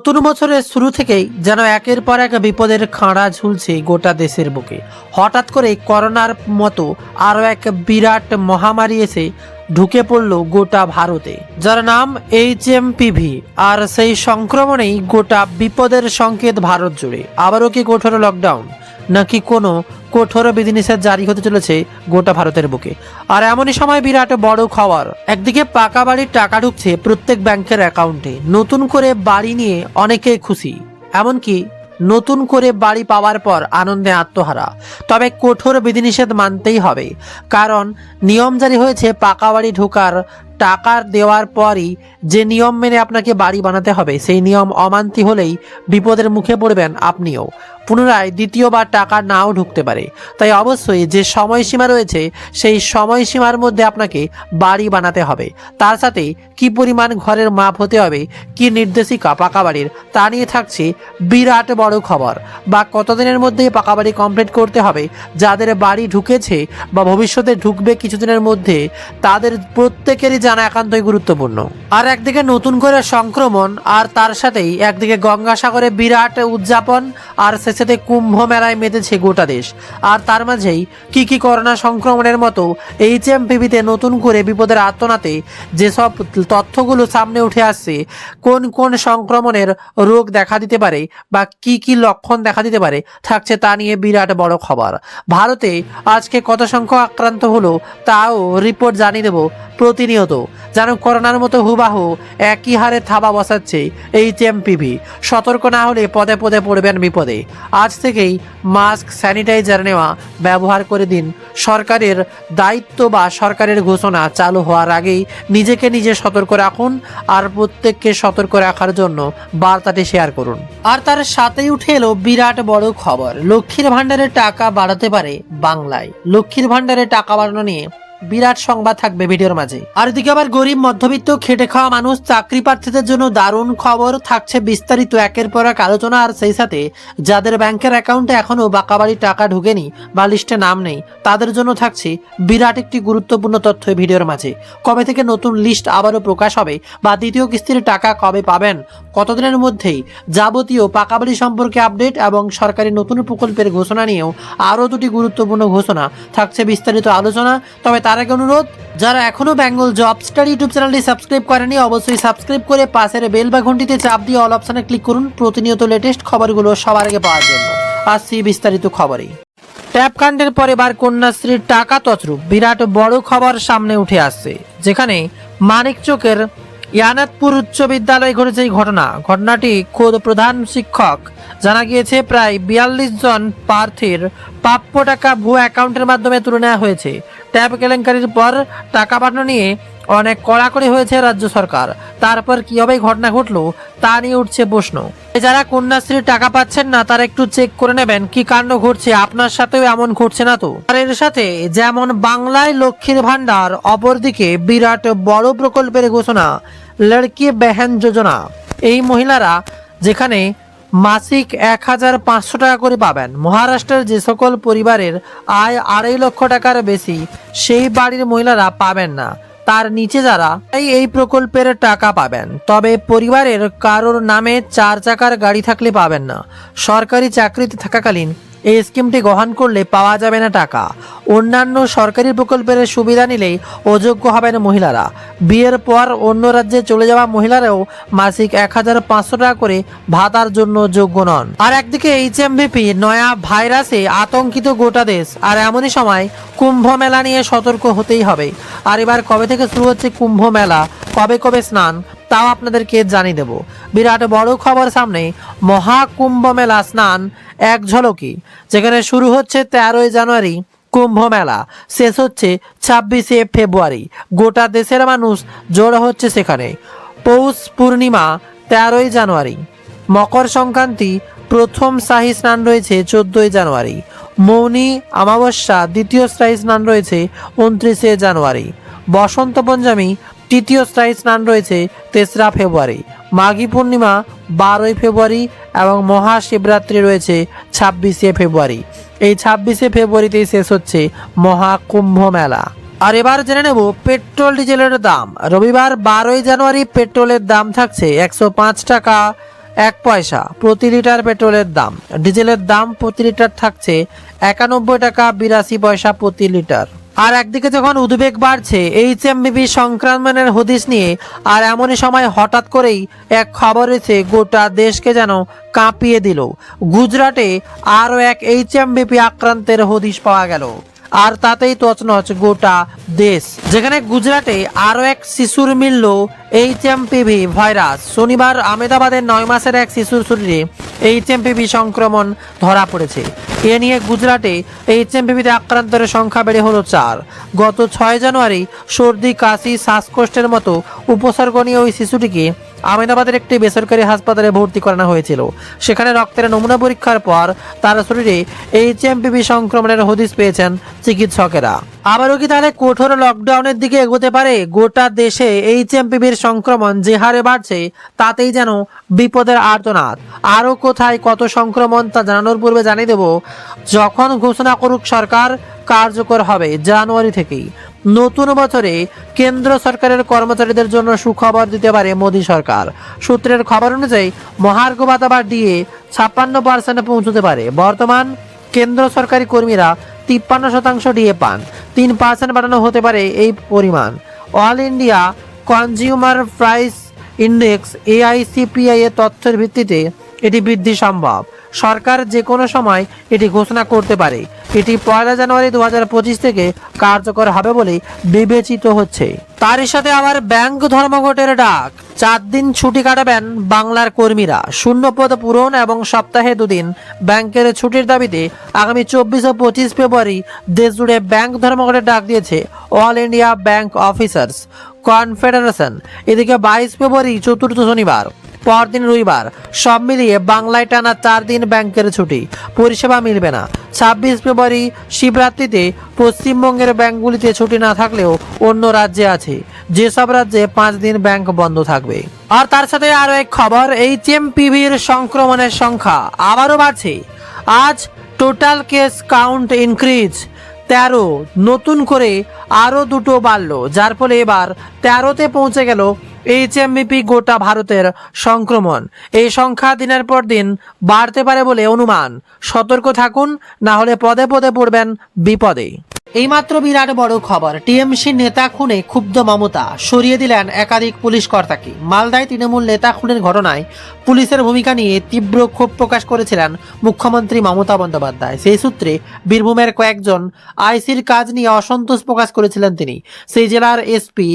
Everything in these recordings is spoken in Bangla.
নতুন বছরের শুরু থেকেই যেন একের পর এক বিপদের খাঁড়া ঝুলছে গোটা দেশের বুকে। হঠাৎ করে করোনার মতো আরও এক বিরাট মহামারী এসে ঢুকে পড়ল গোটা ভারতে। যার নাম এইচ এম আর সেই সংক্রমণেই গোটা বিপদের সংকেত ভারত জুড়ে। আবারও কি কঠোর লকডাউন নাকি কোনো কঠোর বিধিনিষেধ জারি হতে চলেছে গোটা ভারতের বুকে। আর এমনই সময় বিরাট বড় খবর, একদিকে পাকা বাড়ির টাকা ঢুকছে প্রত্যেক ব্যাংকের অ্যাকাউন্টে, নতুন করে বাড়ি নিয়ে অনেকে খুশি। এমনকি নতুন করে বাড়ি পাওয়ার পর আনন্দে আত্মহারা। তবে কঠোর বিধিনিষেধ মানতেই হবে, কারণ নিয়ম জারি হয়েছে পাকা বাড়ি ঢোকার টাকা দেওয়ার পরই যে নিয়ম মেনে আপনাকে বাড়ি বানাতে হবে, সেই নিয়ম অমান্তি হলেই বিপদের মুখে পড়বেন আপনিও। পুনরায় দ্বিতীয়বার টাকা নাও ঢুকতে পারে। তাই অবশ্যই যে সময়সীমা রয়েছে, সেই সময়সীমার মধ্যে আপনাকে বাড়ি বানাতে হবে। তার সাথে কি পরিমাণ ঘরের মাপ হতে হবে, কি নির্দেশিকা পাকা বাড়ির, তা নিয়ে থাকছে বিরাট বড় খবর। বা কতদিনের মধ্যে পাকা বাড়ি কমপ্লিট করতে হবে, যাদের বাড়ি ঢুকেছে বা ভবিষ্যতে ঢুকবে কিছুদিনের মধ্যে, তাদের প্রত্যেকেরই জানা একান্তই গুরুত্বপূর্ণ। আর একদিকে নতুন করে সংক্রমণ, আর তার সাথেই একদিকে গঙ্গাসাগরে বিরাট উদযাপন, আর সাথে কুম্ভ মেলায় মেতেছে গোটা দেশ। আর তার মাঝেই কি কি করোনা সংক্রমণের মতো এইচ এম পিভিতে নতুন করে বিপদের আত্মনাতে যেসব তথ্যগুলো সামনে উঠে আসছে, কোন কোন সংক্রমণের রোগ দেখা দিতে পারে বা কি কি লক্ষণ দেখা দিতে পারে থাকছে তা নিয়ে বিরাট বড় খবর। ভারতে আজকে কত সংখ্যক আক্রান্ত হলো তাও রিপোর্ট জানিয়ে দেব প্রতিনিয়ত। যেন করোনার মতো হুবাহু একই হারে থাবা বসাচ্ছে এই চেমপিভি সতর্ক না হলে পদে পদে পড়বেন বিপদে। আজ থেকেই মাস্ক স্যানিটাইজার নেওয়া ব্যবহার করে দিন। সরকারের দায়িত্ব বা সরকারের ঘোষণা চালু হওয়ার আগেই নিজেকে নিজে সতর্ক রাখুন আর প্রত্যেককে সতর্ক রাখার জন্য বার্তাটি শেয়ার করুন। আর তার সাথেই উঠে এলো বিরাট বড় খবর। লক্ষ্মীর ভাণ্ডারের টাকা বাড়াতে পারে বাংলায়। লক্ষ্মীর ভাণ্ডারের টাকা বাড়ানো নিয়ে বিরাট সংবাদ থাকবে ভিডিওর মাঝে। আর এদিকে আবার গরিব, মধ্যবিত্ত, খেটে খাওয়া মানুষ, চাকরি প্রার্থীদের জন্য দারুণ খবর থাকছে বিস্তারিত একের পর এক আলোচনা, আর সেই সাথে যাদের ব্যাংকের অ্যাকাউন্টে এখনও বাকাবাড়ির টাকা ঢুকেনি বা লিস্টে নাম নেই, তাদের জন্য থাকছে বিরাট একটি গুরুত্বপূর্ণ তথ্য ভিডিওর মাঝে। কবে থেকে নতুন লিস্ট আবারও প্রকাশ হবে বা দ্বিতীয় কিস্তির টাকা কবে পাবেন, কতদিনের মধ্যেই যাবতীয় পাকাবাড়ি সম্পর্কে আপডেট এবং সরকারি নতুন প্রকল্পের ঘোষণা নিয়েও আরও দুটি গুরুত্বপূর্ণ ঘোষণা থাকছে বিস্তারিত আলোচনা। তবে তার আগে অনুরোধ, যারা এখনও বেঙ্গল জব স্টার ইউটিউব চ্যানেলটি সাবস্ক্রাইব করেনি অবশ্যই সাবস্ক্রাইব করে পাশের বেল বা ঘন্টিতে চাপ দিয়ে অল অপশনে ক্লিক করুন। প্রতিনিয়ত লেটেস্ট খবরগুলো সবার আগে পাওয়ার জন্য। আসছি বিস্তারিত খবরে ট্যাপ কাণ্ডের পর এবার কন্যাশ্রীর টাকা তছরূপ। বিরাট বড় খবর সামনে উঠে আসছে, যেখানে মানিক চোখের ইয়ানাতপুর উচ্চ বিদ্যালয়ে ঘটেছে এই ঘটনা। ঘটনাটি খোদ প্রধান শিক্ষক জানা গিয়েছে, প্রায় বিয়াল্লিশ জন প্রার্থীর প্রাপ্য টাকা ভুয়া অ্যাকাউন্টের মাধ্যমে তুলে নেওয়া হয়েছে। ট্যাব কেলেঙ্কারির পর টাকা পাঠানো নিয়ে অনেক কড়াকড়ি হয়েছে রাজ্য সরকার। তারপর কীভাবে ঘটনা ঘটলো, তা নিয়ে উঠছে প্রশ্ন। যারা কন্যাশ্রীর টাকা পাচ্ছেন না, তারা একটু চেক করে নেবেন, কি কাণ্ড ঘটছে? আপনার সাথেও এমন ঘটছে না তো? আর এর সাথে যেমন বাংলায় লক্ষ্মীর ভাণ্ডার, অপরদিকে বিরাট বড় প্রকল্পের ঘোষণা। লড়কি বেহেন যোজনা। এই মহিলারা যেখানে মাসিক এক হাজার পাঁচশো টাকা করে পাবেন, মহারাষ্ট্রের যে সকল পরিবারের আয় আড়াই লক্ষ টাকার বেশি, সেই বাড়ির মহিলারা পাবেন না। তার নিচে যারা এই প্রকল্পের টাকা পাবেন, তবে পরিবারের কারোর নামে চার চাকার গাড়ি থাকলে পাবেন না। সরকারি চাকরিতে থাকাকালীন এই স্কিমটি গ্রহণ করলে পাওয়া যাবে না টাকা। অন্যান্য সরকারি প্রকল্পের সুবিধা নিলেই অযোগ্য হবেন মহিলারা। বিয়ের পর অন্য রাজ্যে চলে যাওয়া মহিলারাও মাসিক এক হাজার পাঁচশো টাকা করে ভাতার জন্য যোগ্য নন। আর একদিকে এইচ এমভিপি নয়া ভাইরাসে আতঙ্কিত গোটা দেশ। আর এমনই সময় কুম্ভ মেলা নিয়ে সতর্ক হতেই হবে। আর এবার কবে থেকে শুরু হচ্ছে কুম্ভ মেলা? কবে কবে স্নান? তাও আপনাদেরকে জানিয়ে দেব। বিরাট বড় খবর সামনে, মহাকুম্ভ মেলা স্নান এক ঝলকি, যেখানে শুরু হচ্ছে তেরোই জানুয়ারি কুম্ভ মেলা, শেষ হচ্ছে ছাব্বিশে ফেব্রুয়ারি, গোটা দেশের মানুষ জড়ো হচ্ছে সেখানে। পৌষ পূর্ণিমা তেরোই জানুয়ারি, মকর সংক্রান্তি প্রথম শাহী স্নান রয়েছে চোদ্দই জানুয়ারি, মৌনি অমাবস্যা দ্বিতীয় স্থায়ী স্নান রয়েছে উনত্রিশে জানুয়ারি, বসন্ত পঞ্চমী তৃতীয় স্থায়ী স্নান রয়েছে তেসরা ফেব্রুয়ারি। মাঘী পূর্ণিমা বারোই ফেব্রুয়ারি এবং মহাশিবরাত্রি রয়েছে ছাব্বিশে ফেব্রুয়ারি। এই ছাব্বিশে ফেব্রুয়ারিতেই শেষ হচ্ছে মহাকুম্ভ মেলা। আর এবার জেনে নেব পেট্রোল ডিজেলের দাম। রবিবার বারোই জানুয়ারি পেট্রোলের দাম থাকছে একশো পাঁচ টাকা, এক পয়সা প্রতি লিটার পেট্রোলের দাম। ডিজেলের দাম প্রতি লিটার থাকছে একানব্বই টাকা, বিরাশি পয়সা প্রতি লিটার। আর একদিকে যখন উদ্বেগ বাড়ছে এইচ এম এমবিবি সংক্রমণের হদিস নিয়ে, আর এমনই সময় হঠাৎ করেই এক খবর এসে গোটা দেশকে যেন কাঁপিয়ে দিল। গুজরাটে আরও এক এইচ এম বিপি আক্রান্তের হদিস পাওয়া গেল। আর তাতেই তছনছ গোটা দেশ। যেখানে গুজরাটে আরও এক শিশুর মিলল এমপিভি ভাইরাস। শনিবার আমেদাবাদের নয় মাসের এক শিশুর শরীরে এইচ এমপিভি সংক্রমণ ধরা পড়েছে। এ নিয়ে গুজরাটে এইচ এমপিভিতে আক্রান্তের সংখ্যা বেড়ে হলো চার। গত ছয় জানুয়ারি সর্দি, কাশি, শ্বাসকষ্টের মতো উপসর্গ নিয়ে ওই শিশুটিকে আমেদাবাদের একটি বেসরকারি হাসপাতালে ভর্তি করানো হয়েছিল। সেখানে রক্তের নমুনা পরীক্ষার পর তার শরীরে এইচ এমপিভি সংক্রমণের হদিস পেয়েছেন চিকিৎসকেরা। আবারও কি তাহলে কঠোর লকডাউনের দিকে এগোতে পারে? গোটা দেশে এইচ এমপিভির সংক্রমণ যে হারে বাড়ছে, তাতেই যেন বিপদের আর্তনাদ। আরও কোথায় কত সংক্রমণ তা জানানোর পূর্বে জানিয়ে দেব। যখন ঘোষণা করুক সরকার, কার্যকর হবে জানুয়ারি থেকেই। নতুন বছরে কেন্দ্র সরকারের কর্মচারীদের জন্য সুখবর দিতে পারে মোদী সরকার। সূত্রের খবর অনুযায়ী, মহার্ঘ ভাতা বা ডিএ ছাপ্পান্ন পার্সেন্টে পৌঁছতে পারে। বর্তমান কেন্দ্র সরকারি কর্মীরা তিপ্পান্ন শতাংশ ডিএ পান। তিন পার্সেন্ট বাড়ানো হতে পারে এই পরিমাণ। All India consumer price index AICPI এর তথ্যের ভিত্তিতে এটি বৃদ্ধি সম্ভব। সরকার যে কোনো সময় এটি ঘোষণা করতে পারে। এটি পয়লা জানুয়ারি দু হাজার পঁচিশ থেকে কার্যকর হবে বলে বিবেচিত হচ্ছে। তারই সাথে আবার ব্যাংক ধর্মঘটের ডাক। চার দিন ছুটি কাটাবেন বাংলার কর্মীরা। শূন্যপদ পূরণ এবং সপ্তাহে দুদিন ব্যাংকের ছুটির দাবিতে আগামী চব্বিশ ও পঁচিশ ফেব্রুয়ারি দেশজুড়ে ব্যাংক ধর্মঘটের ডাক দিয়েছে all India bank officers confederation. এদিকে বাইশ ফেব্রুয়ারি চতুর্থ শনিবার। পরদিন রবিবার সব মিলিয়ে বাংলায় টানা চার দিন ব্যাংকের ছুটি। পরিষেবা মিলবে না। ছাব্বিশ ফেব্রুয়ারি শিবরাত্রিতে পশ্চিমবঙ্গের ব্যাংকগুলিতে ছুটি না থাকলেও অন্য রাজ্যে আছে। যেসব রাজ্যে পাঁচ দিন ব্যাংক বন্ধ থাকবে। আর তার সাথে আরও এক খবর এইচ এম পিভির সংক্রমণের সংখ্যা আবারও বাড়ছে। আজ টোটাল কেস কাউন্ট ইনক্রিজ তেরো, নতুন করে আরও দুটো বাড়লো, যার ফলে এবার তেরোতে পৌঁছে গেল এইচএমবিপি গোটা ভারতের সংক্রমণ। এই সংখ্যা দিনের পর দিন বাড়তে পারে বলে অনুমান। সতর্ক থাকুন, না হলে পদে পদে পড়বেন বিপদে। এইমাত্র বিরাট বড় খবর। টিএমসি নেতা খুনে ক্ষুব্ধ মমতা। সরিয়ে দিলেন একাধিক পুলিশ কর্তাকে। মালদায় তৃণমূল নেতা খুনের ঘটনায় পুলিশের ভূমিকা নিয়ে তীব্র ক্ষোভ প্রকাশ করেছিলেন মুখ্যমন্ত্রী মমতা বন্দ্যোপাধ্যায়। সেই সূত্রে বীরভূমের কয়েকজন আইসির কাজ নিয়ে অসন্তোষ প্রকাশ করেছিলেন তিনি। সেই জেলার এসপি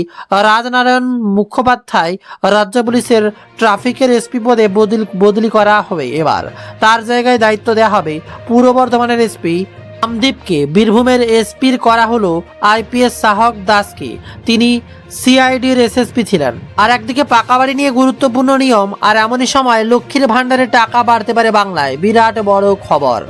রাজনারায়ণ মুখোপাধ্যায় রাজ্য পুলিশের ট্রাফিকের এসপি পদে বদল, বদলি করা হবে এবার। তার জায়গায় দায়িত্ব দেওয়া হবে পূর্ব বর্ধমানের এসপি রামদীপকে বীরভূমের এসপির করা হলো আইপিএস সাহক দাসকে। তিনি সিআইডির এসএসপি ছিলেন। আর একদিকে পাকা বাড়ি নিয়ে গুরুত্বপূর্ণ নিয়ম, আর এমনই সময় লক্ষ্মীর ভাণ্ডারে টাকা বাড়তে পারে বাংলায়। বিরাট বড় খবর।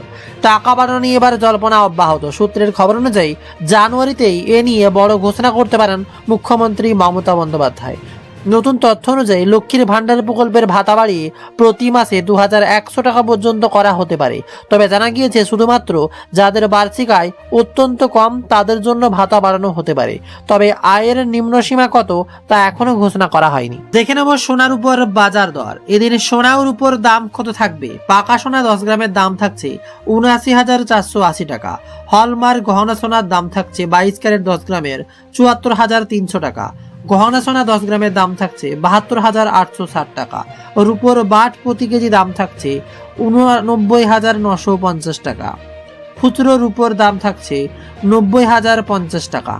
টাকা বাড়ানো নিয়ে এবার জল্পনা অব্যাহত। সূত্রের খবর অনুযায়ী, জানুয়ারিতেই এ নিয়ে বড় ঘোষণা করতে পারেন মুখ্যমন্ত্রী মমতা বন্দ্যোপাধ্যায়। নতুন তথ্য অনুযায়ী লক্ষ্মীর ভাণ্ডার প্রকল্পের ভাতা বাড়িয়ে প্রতি মাসে দু হাজার একশো টাকা পর্যন্ত করা হতে পারে। তবে জানা গিয়েছে, শুধুমাত্র যাদের বার্ষিক আয় অত্যন্ত কম, তাদের জন্য ভাতা বাড়ানো হতে পারে। তবে আয়ের নিম্ন সীমা কত, তা এখনও ঘোষণা করা হয়নি। দেখে নেব সোনার উপর বাজার দর। এদিন সোনার উপর দাম কত থাকবে? পাকা সোনা দশ গ্রামের দাম থাকছে উনআশি হাজার চারশো আশি টাকা। হলমার্ক গহনা সোনার দাম থাকছে বাইশ ক্যারেট দশ গ্রামের চুয়াত্তর হাজার তিনশো টাকা। গহনা সোনা দশ গ্রামের দাম থাকছে বাহাত্তর হাজার আটশো ষাট টাকা। রুপোর বাট প্রতি কেজি দাম থাকছে উননব্বই হাজার নশো পঞ্চাশ টাকা। খুচরো রুপোর দাম থাকছে নব্বই হাজার পঞ্চাশ টাকা।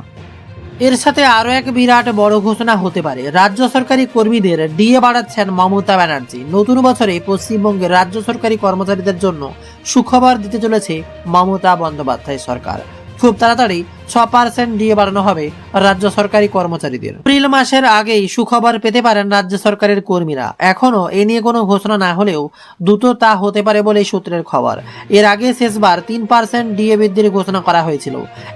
এর সাথে আরও এক বিরাট বড় ঘোষণা হতে পারে। রাজ্য সরকারি কর্মীদের ডিএ বাড়াচ্ছেন মমতা ব্যানার্জি। নতুন বছরে পশ্চিমবঙ্গের রাজ্য সরকারি কর্মচারীদের জন্য সুখবর দিতে চলেছে মমতা বন্দ্যোপাধ্যায় সরকার। খুব তাড়াতাড়ি ছ পার্সেন্ট দিয়ে বাড়ানো হবে রাজ্য সরকারি কর্মচারীদের। এপ্রিল মাসের আগেই সুখবর পেতে পারেন রাজ্য সরকারের কর্মীরা। এখনও এ নিয়ে কোনো ঘোষণা না হলেও দ্রুত তা হতে পারে বলে সূত্রের খবর। এর আগে শেষবার তিন পার্সেন্ট ডিএ বৃদ্ধির ঘোষণা করা হয়েছিল।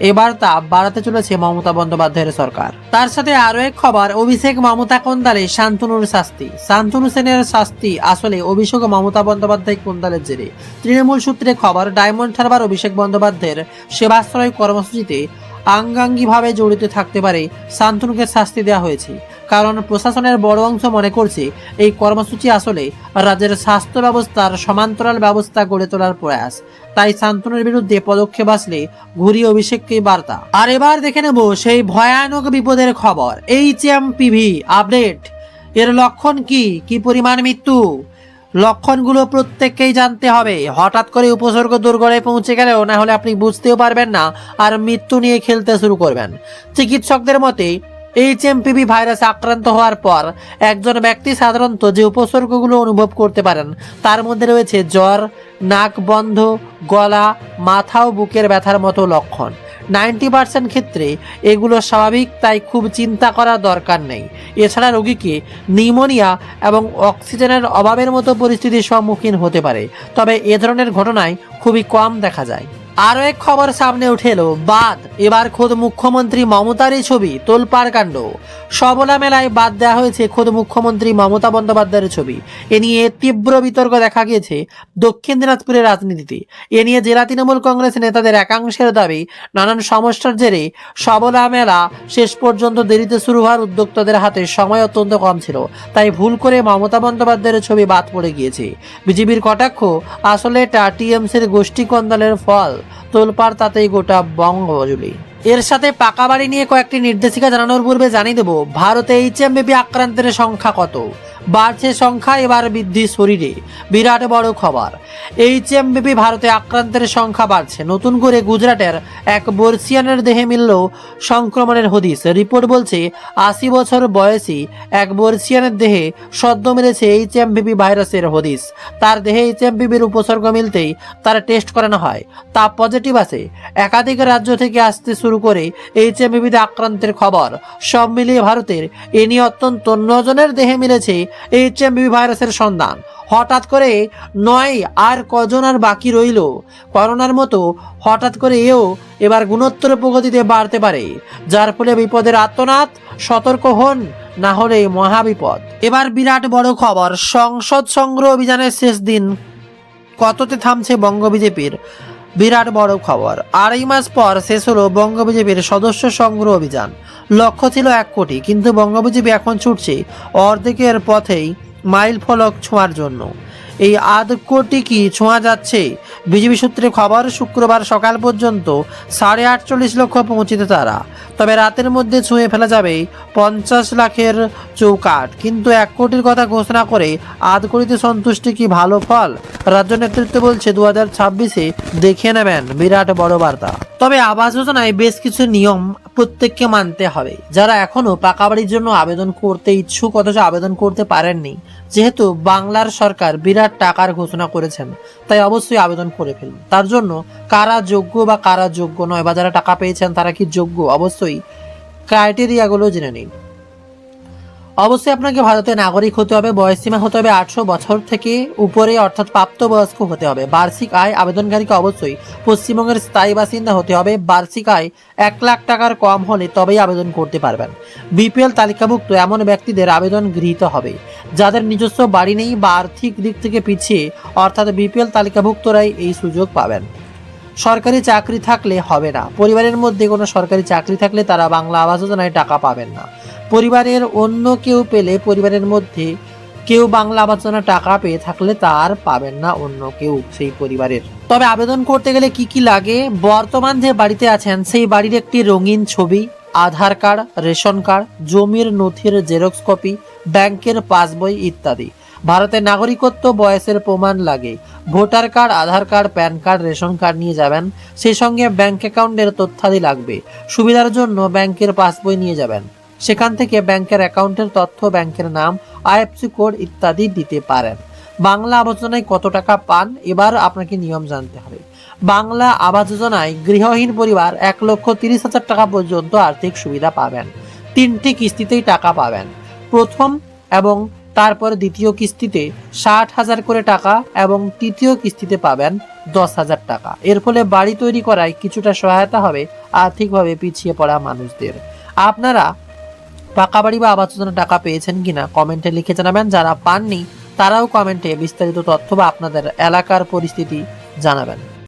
এবার তা বাড়াতে চলেছে মমতা বন্দ্যোপাধ্যায়ের সরকার। তার সাথে আরও এক খবর, অভিষেক মমতা কোন্দালে শান্তনুর শাস্তি। শান্তনু সেনের শাস্তি আসলে অভিষেক মমতা বন্দ্যোপাধ্যায় কোন্দালের জেরে? তৃণমূল সূত্রে খবর, ডায়মন্ড হারবার অভিষেক বন্দ্যোপাধ্যায়ের সেবাশ্রয় কর্মসূচিতে আঙ্গাঙ্গিভাবে জড়িত থাকতে পারে, শান্তনুকে শাস্তি দেওয়া হয়েছে। কারণ প্রশাসনের বড় অংশ মনে করছে, এই কর্মসূচি আসলে রাজ্যের স্বাস্থ্য ব্যবস্থার সমান্তরাল ব্যবস্থা গড়ে তোলার প্রয়াস। তাই শান্তনুর বিরুদ্ধে পদক্ষেপ আসলে ঘুরি অভিষেককেই বার্তা। আর এবার দেখে নেব সেই ভয়ানক বিপদের খবর। এইচ এম পিভি আপডেট এর লক্ষণ কি? কি পরিমাণ মৃত্যু? লক্ষণগুলো প্রত্যেককেই জানতে হবে। হঠাৎ করে উপসর্গ দুর্গড়ে পৌঁছে গেলেও না হলে আপনি বুঝতেও পারবেন না আর মৃত্যু নিয়ে খেলতে শুরু করবেন। চিকিৎসকদের মতে এইচএমপিভি ভাইরাসে আক্রান্ত হওয়ার পর একজন ব্যক্তি সাধারণত যে উপসর্গগুলো অনুভব করতে পারেন, তার মধ্যে রয়েছে জ্বর, নাক বন্ধ, গলা, মাথা ও বুকের ব্যথার মতো লক্ষণ। নাইনটি পার্সেন্ট ক্ষেত্রে এগুলো স্বাভাবিক, তাই খুব চিন্তা করার দরকার নেই। এছাড়া রোগীকে নিউমোনিয়া এবং অক্সিজেনের অভাবের মতো পরিস্থিতির সম্মুখীন হতে পারে। তবে এ ধরনের ঘটনায় খুবই কম দেখা যায়। আরও এক খবর সামনে উঠে এলো। বাদ, এবার খোদ মুখ্যমন্ত্রী মমতারই ছবি, তোলপাড় কাণ্ড। সবলা মেলায় বাদ দেওয়া হয়েছে খোদ মুখ্যমন্ত্রী মমতা বন্দ্যোপাধ্যায়ের ছবি। এ নিয়ে তীব্র বিতর্ক দেখা গিয়েছে দক্ষিণ দিনাজপুরের রাজনীতিতে। এ নিয়ে জেলা তৃণমূল কংগ্রেস নেতাদের একাংশের দাবি, নানান সমস্যার জেরে সবলা মেলা শেষ পর্যন্ত দেরিতে শুরু হওয়ার উদ্যোক্তাদের হাতে সময় অত্যন্ত কম ছিল। তাই ভুল করে মমতা বন্দ্যোপাধ্যায়ের ছবি বাদ পড়ে গিয়েছে। বিজেপির কটাক্ষ, আসলে এটা টিএমসির গোষ্ঠী কন্দলের ফল। তোলপাড় তাতেই গোটা বঙ্গজুলি এর সাথে পাকা বাড়ি নিয়ে কয়েকটি নির্দেশিকা জানানোর পূর্বে জানিয়ে দেবো, ভারতে এইচ এইচএমবিপি আক্রান্তের সংখ্যা কত? বাড়ছে সংখ্যা, এবার বৃদ্ধি শরীরে। বিরাট বড় খবর। এইচ এইচএমবিপি ভারতে আক্রান্তের সংখ্যা বাড়ছে। নতুন করে গুজরাটের এক বর্ষিয়ানের দেহে মিলল সংক্রমণের হদিস। রিপোর্ট বলছে, আশি বছর বয়সী এক বর্ষিয়ানের দেহে সদ্য মিলেছে এইচ এইচএমবিপি ভাইরাসের হদিস। তার দেহে এইচ এইচএমবিপির উপসর্গ মিলতেই তার টেস্ট করানো হয়। তা পজিটিভ আসে একাধিক রাজ্য থেকে আসতে শুরু করে এইচএমবিপিতে আক্রান্তের খবর। সব মিলিয়ে ভারতের এ নিয়ে অত্যন্ত নজনের দেহে মিলেছে এইচএমবিপি ভাইরাসের সন্ধান। হঠাৎ করে নয় আর কজন আর বাকি রইল। করোনার মতো হঠাৎ করে এও এবার গুণোত্তর প্রগতিতে বাড়তে পারে। যার ফলে বিপদের আত্মনাদ সতর্ক হন, না হলে মহাবিপদ। এবার বিরাট বড় খবর, সংসদ সংগ্রহ অভিযানের শেষ দিন কততে থামছে বঙ্গ বিজেপির? বিরাট বড় খবর। আড়াই মাস পর শেষ হলো বঙ্গ বিজেপির সদস্য সংগ্রহ অভিযান। লক্ষ্য ছিল এক কোটি, কিন্তু বঙ্গ বিজেপি এখন ছুটছে অর্ধেকের পথেই মাইল ফলক ছোঁয়ার জন্য। এই আধ কোটি কি ছোঁয়া যাচ্ছে? বিজেপি সূত্রে খবর, শুক্রবার সকাল পর্যন্ত সাড়ে আটচল্লিশ লক্ষ পৌঁছিতে তারা। তবে রাতের মধ্যে ছুঁয়ে ফেলা যাবে পঞ্চাশ লাখের চৌকাট কিন্তু এক কোটির কথা ঘোষণা করে আধ কোটিতে সন্তুষ্টি কি ভালো ফল? রাজ্য নেতৃত্ব বলছে দু হাজার ছাব্বিশে দেখে নেবেন। বিরাট বড় বার্তা। তবে আবাস যোজনায় বেশ কিছু নিয়ম প্রত্যেককে মানতে হবে। যারা এখনও পাকা বাড়ির জন্য আবেদন করতে ইচ্ছুক অথচ আবেদন করতে পারেননি, যেহেতু বাংলার সরকার বিরাট টাকার ঘোষণা করেছেন। তাই অবশ্যই আবেদন করে ফেলুন। তার জন্য কারা যোগ্য বা কারা যোগ্য নয় বা যারা টাকা পেয়েছেন তারা কি যোগ্য, অবশ্যই ক্রাইটেরিয়াগুলো জেনে নিন। অবশ্যই আপনাকে ভারতের নাগরিক হতে হবে বয়সীমা হতে হবে আটশো বছর থেকে উপরে, অর্থাৎ প্রাপ্তবয়স্ক হতে হবে। বার্ষিক আয় আবেদনকারীকে অবশ্যই পশ্চিমবঙ্গের স্থায়ী বাসিন্দা হতে হবে। বার্ষিক আয় এক লাখ টাকার কম হলে তবেই আবেদন করতে পারবেন। বিপিএল তালিকাভুক্ত এমন ব্যক্তিদের আবেদন গৃহীত হবে। যাদের নিজস্ব বাড়ি নেই বা আর্থিক দিক থেকে পিছিয়ে, অর্থাৎ বিপিএল তালিকাভুক্তরাই এই সুযোগ পাবেন। সরকারি চাকরি থাকলে হবে না। পরিবারের মধ্যে কোনো সরকারি চাকরি থাকলে তারা বাংলা আবাস যোজনায় টাকা পাবেন না। পরিবারের অন্য কেউ পেলে পরিবারের মধ্যে কেউ বাংলা আবাস যোজনা টাকা পেয়ে থাকলে তার পাবেন না অন্য কেউ সেই পরিবারের। তবে আবেদন করতে গেলে কি কি লাগে? বর্তমান যে বাড়িতে আছেন, সেই বাড়ির একটি রঙিন ছবি আধার কার্ড, রেশন কার্ড, জমির নথির জেরক্স কপি, ব্যাংকের পাসবই ইত্যাদি। ভারতের নাগরিকত্ব বয়সের প্রমাণ লাগে। Voter card, Aadhaar card, PAN card, ration card নিয়ে যাবেন। সেই সঙ্গে ব্যাংক অ্যাকাউন্টের তথ্যাদি লাগবে। সুবিধার জন্য ব্যাংকের পাসবই নিয়ে যাবেন। সেখান থেকে ব্যাংকের অ্যাকাউন্টের তথ্য, ব্যাংকের নাম, আইএফসি কোড ইত্যাদি দিতে পারেন। বাংলা যোজনায় কত টাকা পান, এবার আপনাকে নিয়ম জানতে হবে। বাংলা আবাস যোজনায় গৃহহীন পরিবার এক লক্ষ তিরিশ হাজার টাকা পর্যন্ত আর্থিক সুবিধা পাবেন। তিনটি কিস্তিতেই টাকা পাবেন। প্রথম এবং তারপর দ্বিতীয় কিস্তিতে ষাট হাজার করে টাকা এবং তৃতীয় কিস্তিতে পাবেন দশ হাজার টাকা। এর ফলে বাড়ি তৈরি করায় কিছুটা সহায়তা হবে আর্থিকভাবে পিছিয়ে পড়া মানুষদের। আপনারা পাকা বাড়ি বা আবাস যোজনা টাকা পেয়েছেন কিনা কমেন্টে লিখে জানাবেন। যারা পাননি, তারাও কমেন্টে বিস্তারিত তথ্য বা আপনাদের এলাকার পরিস্থিতি জানাবেন।